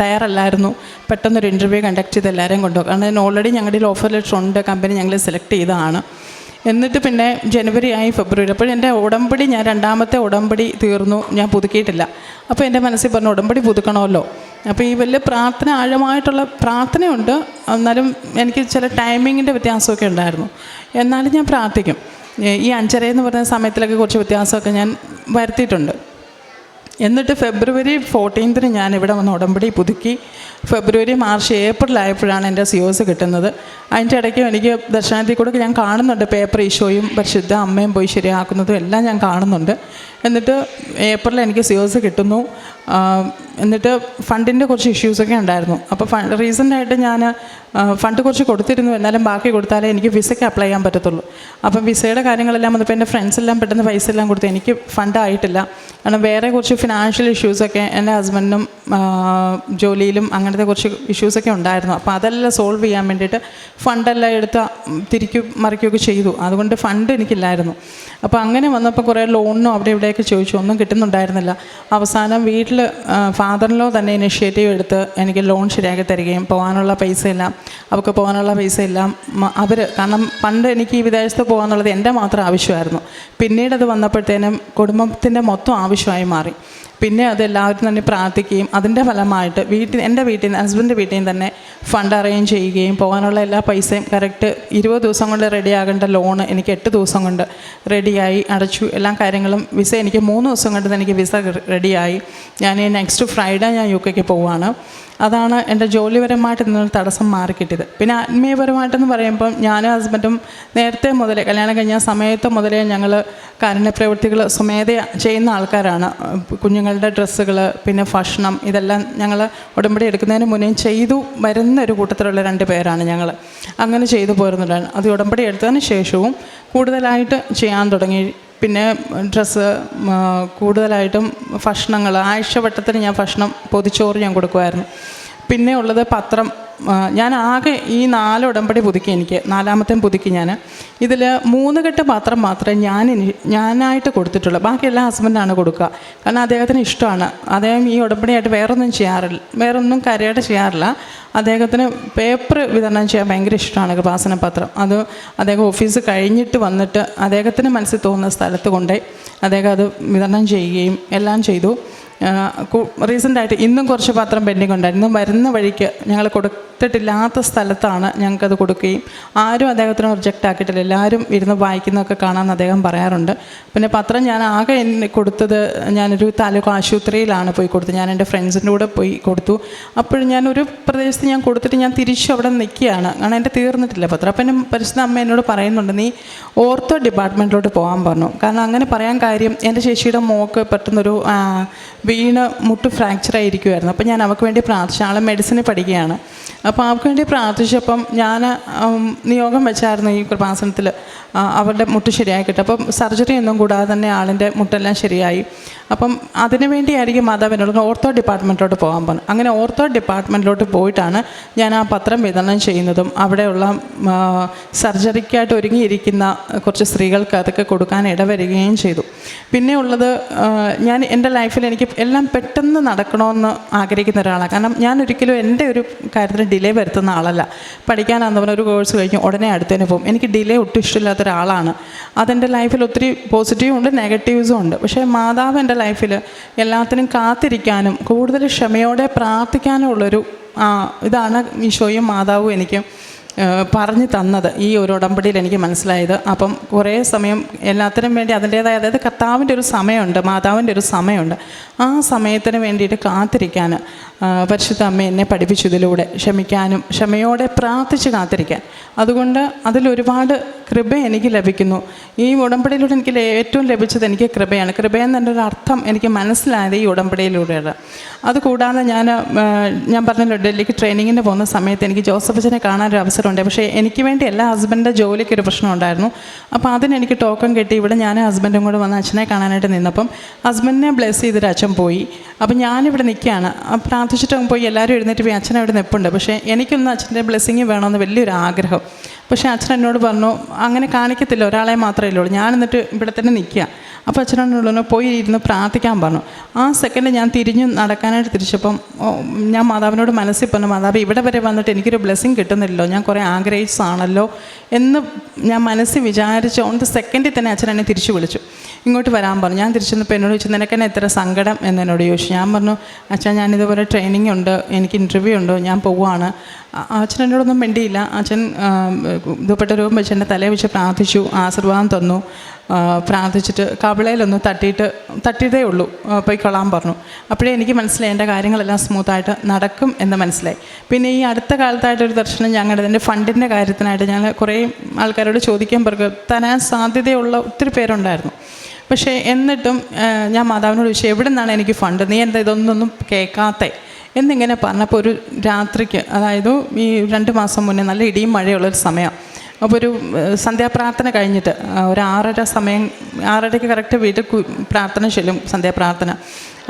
തയ്യാറല്ലായിരുന്നു. പെട്ടെന്നൊരു ഇന്റർവ്യൂ കണ്ടക്ട് ചെയ്ത് എല്ലാവരെയും കൊണ്ടുപോകും. കാരണം ഓൾറെഡി ഞങ്ങളുടെ ഓഫർ ലെറ്റർ ഉണ്ട്. കമ്പനി ഞങ്ങൾ സെലക്ട് ചെയ്തതാണ്. എന്നിട്ട് പിന്നെ ജനുവരി ആയി ഫെബ്രുവരി. അപ്പോൾ എന്റെ ഉടമ്പടി ഞാൻ രണ്ടാമത്തെ ഉടമ്പടി തീർന്നു. ഞാൻ പുതുക്കിയിട്ടില്ല. അപ്പോൾ എന്റെ മനസ്സിൽ പറഞ്ഞു ഉടമ്പടി പുതുക്കണമല്ലോ. അപ്പോൾ ഈ വലിയ പ്രാർത്ഥന ആഴമായിട്ടുള്ള പ്രാർത്ഥനയുണ്ട്. എന്നാലും എനിക്ക് ചില ടൈമിങ്ങിന്റെ വ്യത്യാസമൊക്കെ ഉണ്ടായിരുന്നു. എന്നാലും ഞാൻ പ്രാർത്ഥിക്കും. ഈ അഞ്ചര എന്ന് പറയുന്ന സമയത്തിലൊക്കെ കുറച്ച് വ്യത്യാസമൊക്കെ ഞാൻ വരുത്തിയിട്ടുണ്ട്. എന്നിട്ട് ഫെബ്രുവരി ഫോർട്ടീൻത്തിന് ഞാൻ ഇവിടെ വന്ന് ഉടമ്പടി പുതുക്കി. ഫെബ്രുവരി മാർച്ച് ഏപ്രിൽ ആയപ്പോഴാണ് എന്റെ സി ഓസ് കിട്ടുന്നത്. അതിന്റെ ഇടയ്ക്ക് എനിക്ക് ദർശനത്തിൽ കൂടെ ഞാൻ കാണുന്നുണ്ട്. പേപ്പർ ഈശോയും പരിശുദ്ധ അമ്മയും പോയി ശരിയാക്കുന്നതും എല്ലാം ഞാൻ കാണുന്നുണ്ട്. എന്നിട്ട് ഏപ്രിൽ എനിക്ക് സി ഓസ് കിട്ടുന്നു. എന്നിട്ട് ഫണ്ടിന്റെ കുറച്ച് ഇഷ്യൂസൊക്കെ ഉണ്ടായിരുന്നു. അപ്പോൾ ഫണ്ട് റീസെന്റായിട്ട് ഞാൻ ഫണ്ട് കുറച്ച് കൊടുത്തിരുന്നു. എന്നാലും ബാക്കി കൊടുത്താലേ എനിക്ക് വിസയ്ക്ക് അപ്ലൈ ചെയ്യാൻ പറ്റത്തുള്ളൂ. അപ്പം വിസയുടെ കാര്യങ്ങളെല്ലാം വന്നപ്പോൾ എന്റെ ഫ്രണ്ട്സ് എല്ലാം പെട്ടെന്ന് പൈസ എല്ലാം കൊടുത്തു എനിക്ക് ഫണ്ട് ആയിട്ടില്ല. കാരണം വേറെ കുറച്ച് ഫിനാൻഷ്യൽ ഇഷ്യൂസൊക്കെ എന്റെ ഹസ്ബൻഡിനും ജോലിയിലും അങ്ങനത്തെ കുറച്ച് ഇഷ്യൂസൊക്കെ ഉണ്ടായിരുന്നു. അപ്പോൾ അതെല്ലാം സോൾവ് ചെയ്യാൻ വേണ്ടിയിട്ട് ഫണ്ടെല്ലാം എടുത്ത് തിരിക്കും മറിക്കുകയൊക്കെ ചെയ്തു. അതുകൊണ്ട് ഫണ്ട് എനിക്കില്ലായിരുന്നു. അപ്പോൾ അങ്ങനെ വന്നപ്പോൾ കുറേ ലോണിനും അവിടെ ഇവിടെയൊക്കെ ചോദിച്ചു. ഒന്നും കിട്ടുന്നുണ്ടായിരുന്നില്ല. അവസാനം വീട്ടിൽ ഫാദറിലോ തന്നെ ഇനിഷ്യേറ്റീവ് എടുത്ത് എനിക്ക് ലോൺ ശരിയാക്കി തരികയും പോകാനുള്ള പൈസ എല്ലാം അവർക്ക് പോകാനുള്ള പൈസ എല്ലാം അവർ കാരണം പണ്ട് എനിക്ക് ഈ വിദേശത്ത് പോകാന്നുള്ളത് എന്റെ മാത്രം ആവശ്യമായിരുന്നു. പിന്നീട് അത് വന്നപ്പോഴത്തേനും കുടുംബത്തിന്റെ മൊത്തം ആവശ്യമായി മാറി. പിന്നെ അതെല്ലാവരും തന്നെ പ്രാർത്ഥിക്കുകയും അതിന്റെ ഫലമായിട്ട് വീട്ടിൽ എന്റെ വീട്ടിൽ നിന്ന് ഹസ്ബൻഡ് വീട്ടിൽ നിന്ന് തന്നെ ഫണ്ട് അറേഞ്ച് ചെയ്യുകയും പോകാനുള്ള എല്ലാ പൈസയും കറക്റ്റ് ഇരുപത് ദിവസം കൊണ്ട് റെഡിയാകേണ്ട ലോണ് എനിക്ക് എട്ട് ദിവസം കൊണ്ട് റെഡിയായി അടച്ചു എല്ലാ കാര്യങ്ങളും വിസ എനിക്ക് മൂന്ന് ദിവസം കൊണ്ട് എനിക്ക് വിസ റെഡിയായി ഞാൻ നെക്സ്റ്റ് ഫ്രൈഡേ ഞാൻ യു കെക്ക് പോവുകയാണ്. അതാണ് എന്റെ ജോലിപരമായിട്ട് നിന്നൊരു തടസ്സം മാറി കിട്ടിയത് പിന്നെ ആത്മീയപരമായിട്ടെന്ന് പറയുമ്പം ഞാനും ഹസ്ബൻഡും നേരത്തെ മുതലേ കല്യാണം കഴിഞ്ഞ സമയത്ത് മുതലേ ഞങ്ങൾ കാരുണ്യപ്രവൃത്തികൾ സ്വമേധ ചെയ്യുന്ന ആൾക്കാരാണ്. കുഞ്ഞുങ്ങളുടെ ഡ്രസ്സുകൾ പിന്നെ ഭക്ഷണം ഇതെല്ലാം ഞങ്ങൾ ഉടമ്പടി എടുക്കുന്നതിന് മുന്നേ ചെയ്തു വരുന്ന ഒരു കൂട്ടത്തിലുള്ള രണ്ട് പേരാണ് ഞങ്ങൾ അങ്ങനെ ചെയ്തു പോരുന്നുണ്ടായിരുന്നു അത് ഉടമ്പടി എടുത്തതിന് ശേഷവും കൂടുതലായിട്ട് ചെയ്യാൻ തുടങ്ങി പിന്നെ ഡ്രസ്സ് കൂടുതലായിട്ടും ഭക്ഷണങ്ങൾ. ആഴ്ചവട്ടത്തിന് ഞാൻ ഭക്ഷണം പൊതിച്ചോറ് ഞാൻ കൊടുക്കുമായിരുന്നു. പിന്നെ ഉള്ളത് പത്രം. ഞാൻ ആകെ ഈ നാല് ഉടമ്പടി പുതുക്കി എനിക്ക് നാലാമത്തെ പുതുക്കി ഞാൻ ഇതിൽ മൂന്ന് കെട്ട് പാത്രം മാത്രമേ ഞാൻ ഞാനായിട്ട് കൊടുത്തിട്ടുള്ളൂ. ബാക്കി എല്ലാ ഹസ്ബൻഡാണ് കൊടുക്കുക. കാരണം അദ്ദേഹത്തിന് ഇഷ്ടമാണ്. അദ്ദേഹം ഈ ഉടമ്പടിയായിട്ട് വേറൊന്നും ചെയ്യാറില്ല വേറൊന്നും കാര്യമായിട്ട് ചെയ്യാറില്ല. അദ്ദേഹത്തിന് പേപ്പർ വിതരണം ചെയ്യാൻ ഭയങ്കര ഇഷ്ടമാണ് കൃപാസന പത്രം അത് അദ്ദേഹം ഓഫീസ് കഴിഞ്ഞിട്ട് വന്നിട്ട് അദ്ദേഹത്തിന് മനസ്സിൽ തോന്നുന്ന സ്ഥലത്ത് കൊണ്ടുപോയി അദ്ദേഹം അത് വിതരണം ചെയ്യുകയും എല്ലാം ചെയ്തു. റീസെന്റായിട്ട് ഇന്നും കുറച്ച് പത്രം പെൻഡിങ് ഉണ്ടായിരുന്നു. വരുന്ന വഴിക്ക് ഞങ്ങൾ കൊടുത്തിട്ടില്ലാത്ത സ്ഥലത്താണ് ഞങ്ങൾക്കത് കൊടുക്കുകയും ആരും അദ്ദേഹത്തിന് റിജക്റ്റ് ആക്കിയിട്ടില്ല. എല്ലാവരും ഇരുന്ന് വായിക്കുന്നതൊക്കെ കാണാമെന്ന് അദ്ദേഹം പറയാറുണ്ട്. പിന്നെ പത്രം ഞാൻ ആകെ എന്നെ കൊടുത്തത് ഞാനൊരു താലൂക്ക് ആശുപത്രിയിലാണ് പോയി കൊടുത്തത്. ഞാൻ എന്റെ ഫ്രണ്ട്സിന്റെ കൂടെ പോയി കൊടുത്തു. അപ്പോൾ ഞാൻ ഒരു പ്രദേശത്ത് ഞാൻ കൊടുത്തിട്ട് ഞാൻ തിരിച്ചു അവിടെ നിൽക്കുകയാണ്. കാരണം എന്റെ തീർന്നിട്ടില്ല പത്രം. അപ്പം എന്റെ പരിസ്ഥിതി അമ്മ എന്നോട് പറയുന്നുണ്ട് നീ ഓർത്തോ ഡിപ്പാർട്ട്മെന്റിലോട്ട് പോകാൻ പറഞ്ഞു. കാരണം അങ്ങനെ പറയാൻ കാര്യം എന്റെ ചേച്ചിയുടെ മോക്ക് പെട്ടെന്നൊരു വീണ് മുട്ട് ഫ്രാക്ചർ ആയിരിക്കുമായിരുന്നു അപ്പോൾ ഞാൻ അവൾക്ക് വേണ്ടി പ്രാർത്ഥിച്ചു. ആൾ മെഡിസിന് പഠിക്കുകയാണ്. അപ്പോൾ അവൾക്ക് വേണ്ടി പ്രാർത്ഥിച്ചപ്പം ഞാൻ നിയോഗം വെച്ചായിരുന്നു ഈ കൃപാസനത്തിൽ അവരുടെ മുട്ട് ശരിയായി കിട്ടും അപ്പം സർജറി ഒന്നും കൂടാതെ തന്നെ ആളിന്റെ മുട്ടെല്ലാം ശരിയായി. അപ്പം അതിനു വേണ്ടിയായിരിക്കും മാതാവ് എന്നോട് ഓർത്തോ ഡിപ്പാർട്ട്മെന്റിലോട്ട് പോകാൻ പറഞ്ഞു അങ്ങനെ ഓർത്തോ ഡിപ്പാർട്ട്മെന്റിലോട്ട് പോയിട്ടാണ് ഞാൻ ആ പത്രം വിതരണം ചെയ്യുന്നതും അവിടെയുള്ള സർജറിക്കായിട്ട് ഒരുങ്ങിയിരിക്കുന്ന കുറച്ച് സ്ത്രീകൾക്ക് അതൊക്കെ കൊടുക്കാൻ ഇടവരികയും ചെയ്തു. പിന്നെ ഉള്ളത് ഞാൻ എന്റെ ലൈഫിൽ എനിക്ക് എല്ലാം പെട്ടെന്ന് നടക്കണമെന്ന് ആഗ്രഹിക്കുന്ന ഒരാളാണ് കാരണം ഞാൻ ഒരിക്കലും എന്റെ ഒരു കാര്യത്തിന് ഡിലേ വരുത്തുന്ന ആളല്ല. പഠിക്കാനാണെന്ന് പറഞ്ഞ ഒരു കോഴ്സ് കഴിഞ്ഞ് ഉടനെ അടുത്തതിന് പോകും. എനിക്ക് ഡിലേ ഒട്ടും ഇഷ്ടമില്ലാത്ത ഒരാളാണ്. അതെന്റെ ലൈഫിൽ ഒത്തിരി പോസിറ്റീവും ഉണ്ട് നെഗറ്റീവ്സും ഉണ്ട്. പക്ഷേ മാതാവ് എന്റെ ലൈഫിൽ എല്ലാത്തിനും കാത്തിരിക്കാനും കൂടുതൽ ക്ഷമയോടെ പ്രാർത്ഥിക്കാനും ഉള്ളൊരു ഇതാണ് ഈശോയും മാതാവും എനിക്ക്. പറഞ്ഞു തന്നത്. ഈ ഒരു ഉടമ്പടിയിൽ എനിക്ക് മനസ്സിലായത്. അപ്പം കുറേ സമയം എല്ലാത്തിനും വേണ്ടി അതിന്റേതായ അതായത് കർത്താവിന്റെ ഒരു സമയമുണ്ട് മാതാവിന്റെ ഒരു സമയമുണ്ട്. ആ സമയത്തിന് വേണ്ടിയിട്ട് കാത്തിരിക്കാൻ പരിശുദ്ധ അമ്മ എന്നെ പഠിപ്പിച്ചു ഇതിലൂടെ. ക്ഷമിക്കാനും ക്ഷമയോടെ പ്രാർത്ഥിച്ച് കാത്തിരിക്കാൻ. അതുകൊണ്ട് അതിലൊരുപാട് കൃപ എനിക്ക് ലഭിക്കുന്നു. ഈ ഉടമ്പടിയിലൂടെ എനിക്ക് ഏറ്റവും ലഭിച്ചത് എനിക്ക് കൃപയാണ്. കൃപയെന്നതിന്റെ ഒരു അർത്ഥം എനിക്ക് മനസ്സിലായത് ഈ ഉടമ്പടിയിലൂടെയാണ്. അതുകൂടാതെ ഞാൻ ഞാൻ പറഞ്ഞല്ലോ ഡൽഹിക്ക് ട്രെയിനിങ്ങിന് പോകുന്ന സമയത്ത് എനിക്ക് ജോസഫ് അച്ഛനെ കാണാനൊരു അവസരമുണ്ട് പക്ഷേ എനിക്ക് വേണ്ടി എല്ലാ ഹസ്ബൻഡിന്റെ ജോലിക്ക് ഒരു പ്രശ്നം ഉണ്ടായിരുന്നു. അപ്പോൾ അതിനെനിക്ക് ടോക്കൺ കിട്ടി. ഇവിടെ ഞാൻ ഹസ്ബൻഡും കൂടെ വന്ന് അച്ഛനെ കാണാനായിട്ട് നിന്നപ്പം ഹസ്ബൻഡിനെ ബ്ലെസ് ചെയ്തിട്ട് അച്ഛൻ പോയി. അപ്പം ഞാനിവിടെ നിൽക്കുകയാണ്. പ്രാർത്ഥിച്ചിട്ട് പോയി. എല്ലാവരും എഴുന്നേറ്റ് പോയി. അച്ഛൻ അവിടെ നിൽപ്പുണ്ട് പക്ഷേ എനിക്കൊന്ന് അച്ഛന്റെ ബ്ലെസ്സിങ് വേണമെന്ന് വലിയൊരു ആഗ്രഹം. പക്ഷേ അച്ഛൻ എന്നോട് പറഞ്ഞു അങ്ങനെ കാണിക്കത്തില്ല. ഒരാളെ മാത്രമേ ഉള്ളൂ ഞാൻ എന്നിട്ട് ഇവിടെ തന്നെ നിൽക്കുക. അപ്പോൾ അച്ഛനോടുള്ള പോയി ഇരുന്ന് പ്രാർത്ഥിക്കാൻ പറഞ്ഞു. ആ സെക്കൻഡ് ഞാൻ തിരിഞ്ഞു നടക്കാനായിട്ട് തിരിച്ചപ്പം ഞാൻ മാതാവിനോട് മനസ്സിൽ പറഞ്ഞു മാതാവ് ഇവിടെ വരെ വന്നിട്ട് എനിക്കൊരു ബ്ലെസ്സിങ് കിട്ടുന്നില്ലല്ലോ. ഞാൻ കുറേ ആഗ്രഹിച്ചതാണല്ലോ എന്ന് ഞാൻ മനസ്സിൽ വിചാരിച്ച്. ഓൺ ദ സെക്കൻഡിൽ തന്നെ അച്ഛൻ എന്നെ തിരിച്ചു വിളിച്ചു. ഇങ്ങോട്ട് വരാൻ പറഞ്ഞു. ഞാൻ തിരിച്ചു വന്നപ്പോൾ എന്നോട് ചോദിച്ചു നിനക്കെന്നെ എത്ര സങ്കടം? എന്ന് എന്നോട് ചോദിച്ചു. ഞാൻ പറഞ്ഞു അച്ഛൻ ഞാനിതുപോലെ ട്രെയിനിങ് ഉണ്ട് എനിക്ക് ഇന്റർവ്യൂ ഉണ്ട് ഞാൻ പോവുകയാണ്. അച്ഛൻ എന്നോടൊന്നും മിണ്ടിയില്ല. അച്ഛൻ ദുപ്പട്ട രൂപം വെച്ച് എന്റെ തലയെ വെച്ച് പ്രാർത്ഥിച്ചു ആശീർവാദം തന്നു. പ്രാർത്ഥിച്ചിട്ട് കവിളയിലൊന്ന് തട്ടിയിട്ട് തട്ടിയിട്ടേ ഉള്ളൂ. പോയി പോയിക്കൊള്ളാൻ പറഞ്ഞു. അപ്പോഴേ എനിക്ക് മനസ്സിലായി എന്റെ കാര്യങ്ങളെല്ലാം സ്മൂത്തായിട്ട് നടക്കും എന്ന് മനസ്സിലായി. പിന്നെ ഈ അടുത്ത കാലത്തായിട്ടൊരു ദർശനം ഞങ്ങളുടെ എന്റെ ഫണ്ടിന്റെ കാര്യത്തിനായിട്ട് ഞാൻ കുറേ ആൾക്കാരോട് ചോദിക്കാൻ പറഞ്ഞു തരാൻ സാധ്യതയുള്ള ഒത്തിരി പേരുണ്ടായിരുന്നു. പക്ഷേ എന്നിട്ടും ഞാൻ മാതാവിനോട് ചോദിച്ചു എവിടെ നിന്നാണ് എനിക്ക് ഫണ്ട്? നീ എന്താ ഇതൊന്നൊന്നും കേൾക്കാത്തേ? എന്നിങ്ങനെ പറഞ്ഞപ്പോൾ ഒരു രാത്രിക്ക് അതായത് ഈ രണ്ട് മാസം മുന്നേ നല്ല ഇടിയും മഴയുള്ളൊരു സമയം. അപ്പോൾ ഒരു സന്ധ്യാപ്രാർത്ഥന കഴിഞ്ഞിട്ട് ഒരു ആറര സമയം ആറരയ്ക്ക് കറക്റ്റ് വീട്ടിൽ പ്രാർത്ഥന ചെല്ലും സന്ധ്യാപ്രാർത്ഥന.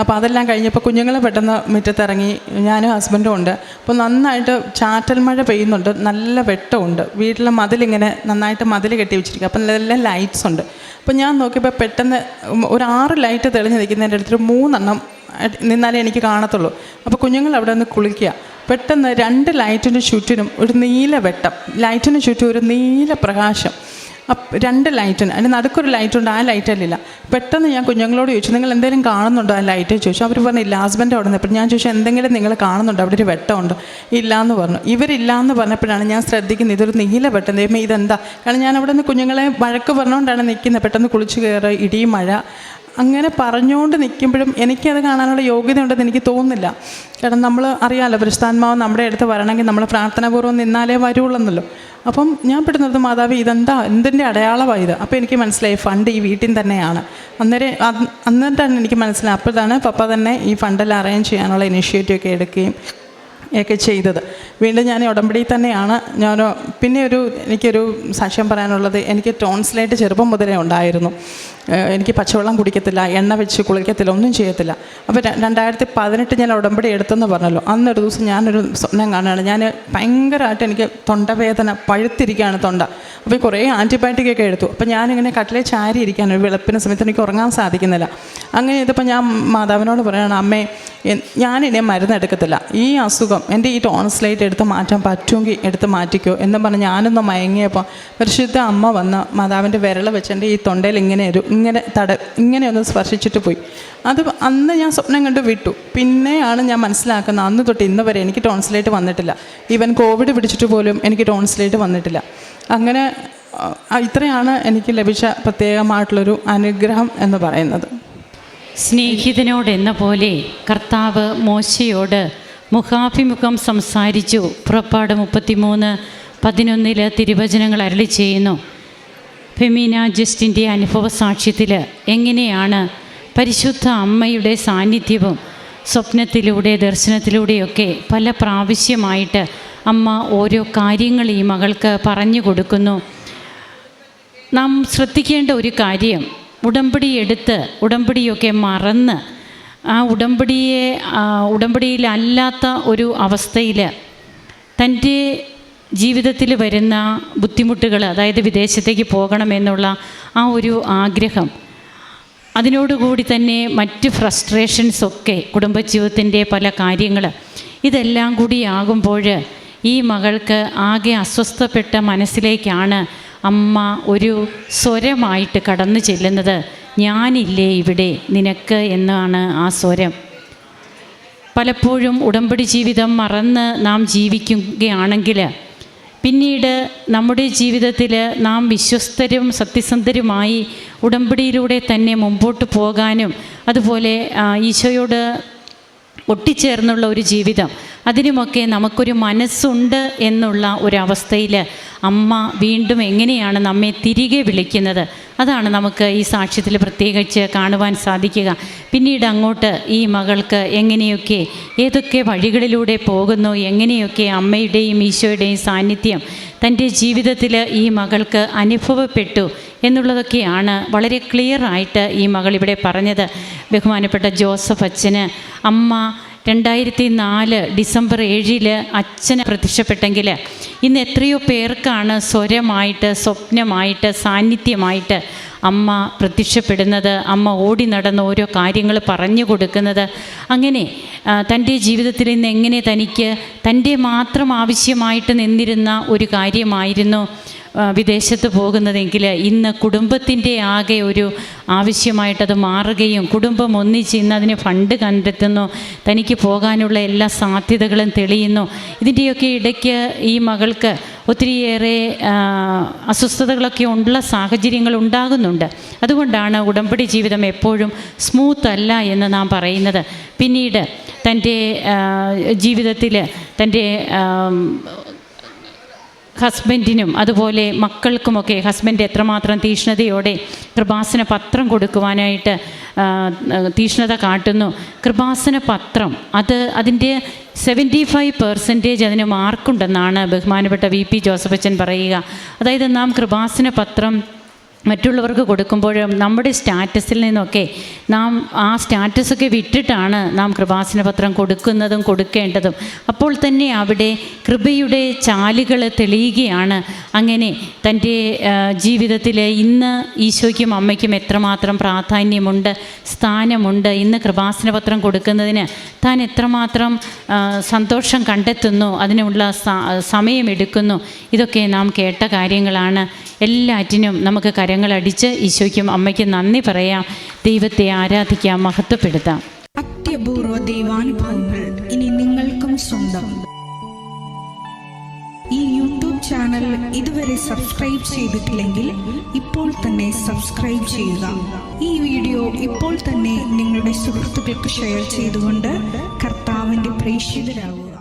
അപ്പോൾ അതെല്ലാം കഴിഞ്ഞപ്പോൾ കുഞ്ഞുങ്ങൾ പെട്ടെന്ന് മുറ്റത്തിറങ്ങി ഞാനും ഹസ്ബൻഡും ഉണ്ട്. അപ്പോൾ നന്നായിട്ട് ചാറ്റൽ മഴ പെയ്യുന്നുണ്ട് നല്ല വെട്ടമുണ്ട്. വീട്ടിലെ മതിലിങ്ങനെ നന്നായിട്ട് മതിൽ കെട്ടി വെച്ചിരിക്കുക. അപ്പം നല്ല ലൈറ്റ്സ് ഉണ്ട്. അപ്പോൾ ഞാൻ നോക്കിയപ്പോൾ പെട്ടെന്ന് ഒരു ആറ് ലൈറ്റ് തെളിഞ്ഞ് നിൽക്കുന്നതിന്റെ അടുത്തൊരു മൂന്നെണ്ണം നിന്നാലേ എനിക്ക് കാണത്തുള്ളൂ. അപ്പോൾ കുഞ്ഞുങ്ങൾ അവിടെ നിന്ന് കുളിക്കുക. പെട്ടെന്ന് രണ്ട് ലൈറ്റിന് ചുറ്റിനും ഒരു നീല വെട്ടം. ലൈറ്റിന് ചുറ്റും ഒരു നീല പ്രകാശം. രണ്ട് ലൈറ്റിന്. അതിന് നടുക്കൊരു ലൈറ്റുണ്ട് ആ ലൈറ്റല്ലില്ല പെട്ടെന്ന് ഞാൻ കുഞ്ഞുങ്ങളോട് ചോദിച്ചു നിങ്ങൾ എന്തെങ്കിലും കാണുന്നുണ്ടോ? ആ ലൈറ്റ് ചോദിച്ചു. അവർ പറഞ്ഞു ഇല്ല ഹസ്ബൻഡ് അവിടെ നിന്ന്. ഞാൻ ചോദിച്ചു എന്തെങ്കിലും നിങ്ങൾ കാണുന്നുണ്ടോ? അവിടെ ഒരു വെട്ടമുണ്ട്. ഇല്ല എന്ന് പറഞ്ഞു. ഇവരില്ല എന്ന് പറഞ്ഞപ്പോഴാണ് ഞാൻ ശ്രദ്ധിക്കുന്നത് ഇതൊരു നീല വെട്ടം. ദൈവമേ ഇതെന്താ? കാരണം ഞാൻ അവിടെ നിന്ന് കുഞ്ഞുങ്ങളെ വഴക്ക് പറഞ്ഞുകൊണ്ടാണ് നിൽക്കുന്നത് പെട്ടെന്ന് കുളിച്ച് കയറി ഇടിയും മഴ. അങ്ങനെ പറഞ്ഞുകൊണ്ട് നിൽക്കുമ്പോഴും എനിക്കത് കാണാനുള്ള യോഗ്യത ഉണ്ടെന്ന് എനിക്ക് തോന്നുന്നില്ല. കാരണം നമ്മൾ അറിയാമല്ലോ പരിസ്ഥാത്മാവ് നമ്മുടെ അടുത്ത് വരണമെങ്കിൽ നമ്മൾ പ്രാർത്ഥനാപൂർവം നിന്നാലേ വരുള്ളൂന്നല്ലോ അപ്പം ഞാൻ പെടുന്നത് മാതാവ് ഇതെന്താ? എന്തിന്റെ അടയാളമാണ് ഇത്? അപ്പോൾ എനിക്ക് മനസ്സിലായി ഫണ്ട് ഈ വീട്ടിൽ തന്നെയാണ്. അന്നേരം തന്നെ എനിക്ക് മനസ്സിലായി. അപ്പോഴാണ് പപ്പ തന്നെ ഈ ഫണ്ടെല്ലാം അറേഞ്ച് ചെയ്യാനുള്ള ഇനിഷ്യേറ്റീവ് ഒക്കെ എടുക്കുകയും ഒക്കെ ചെയ്തത്. വീണ്ടും ഞാൻ ഉടമ്പടി തന്നെയാണ്. ഞാൻ പിന്നെ ഒരു എനിക്കൊരു സാക്ഷ്യം പറയാനുള്ളത്. എനിക്ക് ടോൺസിലായിട്ട് ചെറുപ്പം മുതലേ ഉണ്ടായിരുന്നു. എനിക്ക് പച്ചവെള്ളം കുടിക്കത്തില്ല എണ്ണ വെച്ച് കുളിക്കത്തില്ല ഒന്നും ചെയ്യത്തില്ല. അപ്പോൾ രണ്ടായിരത്തി പതിനെട്ട് ഞാൻ ഉടമ്പടി എടുത്തെന്ന് പറഞ്ഞല്ലോ. അന്നൊരു ദിവസം ഞാനൊരു സ്വപ്നം കാണുകയാണ്. ഞാൻ ഭയങ്കരമായിട്ട് എനിക്ക് തൊണ്ടവേദന പഴുത്തിരിക്കുകയാണ് തൊണ്ട. അപ്പോൾ കുറേ ആന്റിബയോട്ടിക് ഒക്കെ എടുത്തു. അപ്പോൾ ഞാനിങ്ങനെ കട്ടിലെ ചാരി ഇരിക്കാൻ ഒരു വെളുപ്പിന് സമയത്ത് എനിക്ക് ഉറങ്ങാൻ സാധിക്കുന്നില്ല. അങ്ങനെ ഇതിപ്പോൾ ഞാൻ മാതാവിനോട് പറയുകയാണ് അമ്മേ ഞാനിനെ ഞാനിനി മരുന്ന് എടുക്കത്തില്ല. ഈ അസുഖം എന്റെ ഈ ടോൺസ്ലൈറ്റ് എടുത്ത് മാറ്റാൻ പറ്റുമെങ്കിൽ എടുത്ത് മാറ്റിക്കോ. എന്നും പറഞ്ഞ് ഞാനൊന്ന് മയങ്ങിയപ്പോൾ പരിശുദ്ധ അമ്മ വന്ന് മാതാവിന്റെ വിരൽ വെച്ച് എന്റെ ഈ തൊണ്ടയിൽ ഇങ്ങനെ ഒരു ഇങ്ങനെ തട ഇങ്ങനെ ഒന്ന് സ്പർശിച്ചിട്ട് പോയി. അത് അന്ന് ഞാൻ സ്വപ്നം കണ്ട് വിട്ടു. പിന്നെയാണ് ഞാൻ മനസ്സിലാക്കുന്നത് അന്ന് തൊട്ട് ഇന്ന് വരെ എനിക്ക് ടോൺസിലേറ്റ് വന്നിട്ടില്ല. ഈവൻ കോവിഡ് പിടിച്ചിട്ട് പോലും എനിക്ക് ടോൺസിലേറ്റ് വന്നിട്ടില്ല. അങ്ങനെ ഇത്രയാണ് എനിക്ക് ലഭിച്ച പ്രത്യേകമായിട്ടുള്ളൊരു അനുഗ്രഹം എന്ന് പറയുന്നത്. സ്നേഹിതനോടെന്ന പോലെ കർത്താവ് മോശയോട് മുഖാഭിമുഖം സംസാരിച്ചു. പുറപ്പാട് മുപ്പത്തിമൂന്ന് പതിനൊന്നിൽ തിരുവചനങ്ങൾ അരളി ചെയ്യുന്നു. ഫെമീന ജസ്റ്റിന്റെ അനുഭവ സാക്ഷ്യത്തിൽ എങ്ങനെയാണ് പരിശുദ്ധ അമ്മയുടെ സാന്നിധ്യവും സ്വപ്നത്തിലൂടെ ദർശനത്തിലൂടെയൊക്കെ പല പ്രാവശ്യമായിട്ട് അമ്മ ഓരോ കാര്യങ്ങൾ ഈ മകൾക്ക് പറഞ്ഞു കൊടുക്കുന്നു. നാം ശ്രദ്ധിക്കേണ്ട ഒരു കാര്യം ഉടമ്പടി എടുത്ത് ഉടമ്പടിയൊക്കെ മറന്ന് ആ ഉടമ്പടിയെ ഉടമ്പടിയിലല്ലാത്ത ഒരു അവസ്ഥയിൽ തന്റെ ജീവിതത്തിൽ വരുന്ന ബുദ്ധിമുട്ടുകൾ അതായത് വിദേശത്തേക്ക് പോകണമെന്നുള്ള ആ ഒരു ആഗ്രഹം അതിനോടുകൂടി തന്നെ മറ്റ് ഫ്രസ്ട്രേഷൻസൊക്കെ കുടുംബജീവിതത്തിന്റെ പല കാര്യങ്ങൾ ഇതെല്ലാം കൂടി ആകുമ്പോൾ ഈ മകൾക്ക് ആകെ അസ്വസ്ഥപ്പെട്ട മനസ്സിലേക്കാണ് അമ്മ ഒരു സ്വരമായിട്ട് കടന്നു ചെല്ലുന്നത്. ഞാനില്ലേ ഇവിടെ നിനക്ക് എന്നാണ് ആ സ്വരം. പലപ്പോഴും ഉടമ്പടി ജീവിതം മറന്ന് നാം ജീവിക്കുകയാണെങ്കിൽ പിന്നീട് നമ്മുടെ ജീവിതത്തിൽ നാം വിശ്വസ്തരും സത്യസന്ധരുമായി ഉടമ്പടിയിലൂടെ തന്നെ മുമ്പോട്ട് പോകാനും അതുപോലെ ഈശോയോട് ഒട്ടിച്ചേർന്നുള്ള ഒരു ജീവിതം. അതിനുമൊക്കെ നമുക്കൊരു മനസ്സുണ്ട് എന്നുള്ള ഒരവസ്ഥയിൽ അമ്മ വീണ്ടും എങ്ങനെയാണ് നമ്മെ തിരികെ വിളിക്കുന്നത്? അതാണ് നമുക്ക് ഈ സാക്ഷ്യത്തിൽ പ്രത്യേകിച്ച് കാണുവാൻ സാധിക്കുക. പിന്നീട് അങ്ങോട്ട് ഈ മകൾക്ക് എങ്ങനെയൊക്കെ ഏതൊക്കെ വഴികളിലൂടെ പോകുന്നു എങ്ങനെയൊക്കെ അമ്മയുടെയും ഈശോയുടെയും സാന്നിധ്യം തന്റെ ജീവിതത്തിൽ ഈ മകൾക്ക് അനുഭവപ്പെട്ടു എന്നുള്ളതൊക്കെയാണ് വളരെ ക്ലിയർ ആയിട്ട് ഈ മകൾ ഇവിടെ പറഞ്ഞത്. ബഹുമാനപ്പെട്ട ജോസഫ് അച്ഛന്. അമ്മ രണ്ടായിരത്തി നാല് ഡിസംബർ ഏഴിൽ അച്ഛന് പ്രത്യക്ഷപ്പെട്ടെങ്കിൽ ഇന്ന് എത്രയോ പേർക്കാണ് സ്വരമായിട്ട് സ്വപ്നമായിട്ട് സാന്നിധ്യമായിട്ട് അമ്മ പ്രത്യക്ഷപ്പെടുന്നത് അമ്മ ഓടി നടന്ന് ഓരോ കാര്യങ്ങൾ പറഞ്ഞു കൊടുക്കുന്നത്. അങ്ങനെ തന്റെ ജീവിതത്തിൽ ഇന്ന് എങ്ങനെ തനിക്ക് തന്റെ മാത്രം ആവശ്യമായിട്ട് നിന്നിരുന്ന ഒരു കാര്യമായിരുന്നു. വിദേശത്ത് പോകുന്നതെങ്കിൽ ഇന്ന് കുടുംബത്തിന്റെ ആകെ ഒരു ആവശ്യമായിട്ടത് മാറുകയും കുടുംബം ഒന്നിച്ച് ഇന്ന് അതിന് ഫണ്ട് കണ്ടെത്തുന്നു തനിക്ക് പോകാനുള്ള എല്ലാ സാധ്യതകളും തെളിയുന്നു. ഇതിന്റെയൊക്കെ ഇടയ്ക്ക് ഈ മകൾക്ക് ഒത്തിരിയേറെ അസ്വസ്ഥതകളൊക്കെ ഉള്ള സാഹചര്യങ്ങൾ ഉണ്ടാകുന്നുണ്ട്. അതുകൊണ്ടാണ് ഉടമ്പടി ജീവിതം എപ്പോഴും സ്മൂത്ത് അല്ല എന്ന് നാം പറയുന്നത്. പിന്നീട് തന്റെ ജീവിതത്തിൽ തന്റെ ഹസ്ബൻഡിനും അതുപോലെ മക്കൾക്കുമൊക്കെ ഹസ്ബൻഡ് എത്രമാത്രം തീഷ്ണതയോടെ കൃപാസന പത്രം കൊടുക്കുവാനായിട്ട് തീഷ്ണത കാട്ടുന്നു. കൃപാസന പത്രം അത് അതിന്റെ സെവന്റി ഫൈവ് പെർസെന്റേജ് അതിന് മാർക്കുണ്ടെന്നാണ് ബഹുമാനപ്പെട്ട വി പി ജോസഫച്ചൻ പറയുക. അതായത് നാം കൃപാസന പത്രം മറ്റുള്ളവർക്ക് കൊടുക്കുമ്പോഴും നമ്മുടെ സ്റ്റാറ്റസിൽ നിന്നൊക്കെ നാം ആ സ്റ്റാറ്റസൊക്കെ വിട്ടിട്ടാണ് നാം കൃപാസന പത്രം കൊടുക്കുന്നതും കൊടുക്കേണ്ടതും. അപ്പോൾ തന്നെ അവിടെ കൃപയുടെ ചാലുകൾ തെളിയുകയാണ്. അങ്ങനെ തന്റെ ജീവിതത്തിൽ ഇന്ന് ഈശോയ്ക്കും അമ്മയ്ക്കും എത്രമാത്രം പ്രാധാന്യമുണ്ട് സ്ഥാനമുണ്ട് ഇന്ന് കൃപാസന പത്രം കൊടുക്കുന്നതിന് താൻ എത്രമാത്രം സന്തോഷം കണ്ടെത്തുന്നു അതിനുള്ള സമയമെടുക്കുന്നു ഇതൊക്കെ നാം കേട്ട കാര്യങ്ങളാണ്. എല്ലാറ്റിനും നമുക്ക് കരങ്ങളടിച്ച് ഈശോയ്ക്കും അമ്മയ്ക്കും നന്ദി പറയാം. ദൈവത്തെ ആരാധിക്കാം മഹത്വപ്പെടുത്താം. അത്യപൂർവ ദൈവാനുഭവങ്ങൾ ഇനി നിങ്ങൾക്കും സ്വന്തം. ഈ യൂട്യൂബ് ചാനൽ ഇതുവരെ സബ്സ്ക്രൈബ് ചെയ്തിട്ടില്ലെങ്കിൽ ഇപ്പോൾ തന്നെ സബ്സ്ക്രൈബ് ചെയ്യുക. ഈ വീഡിയോ ഇപ്പോൾ തന്നെ നിങ്ങളുടെ സുഹൃത്തുക്കൾക്ക് ഷെയർ ചെയ്തുകൊണ്ട് കർത്താവിന്റെ പ്രേക്ഷിതരാകുക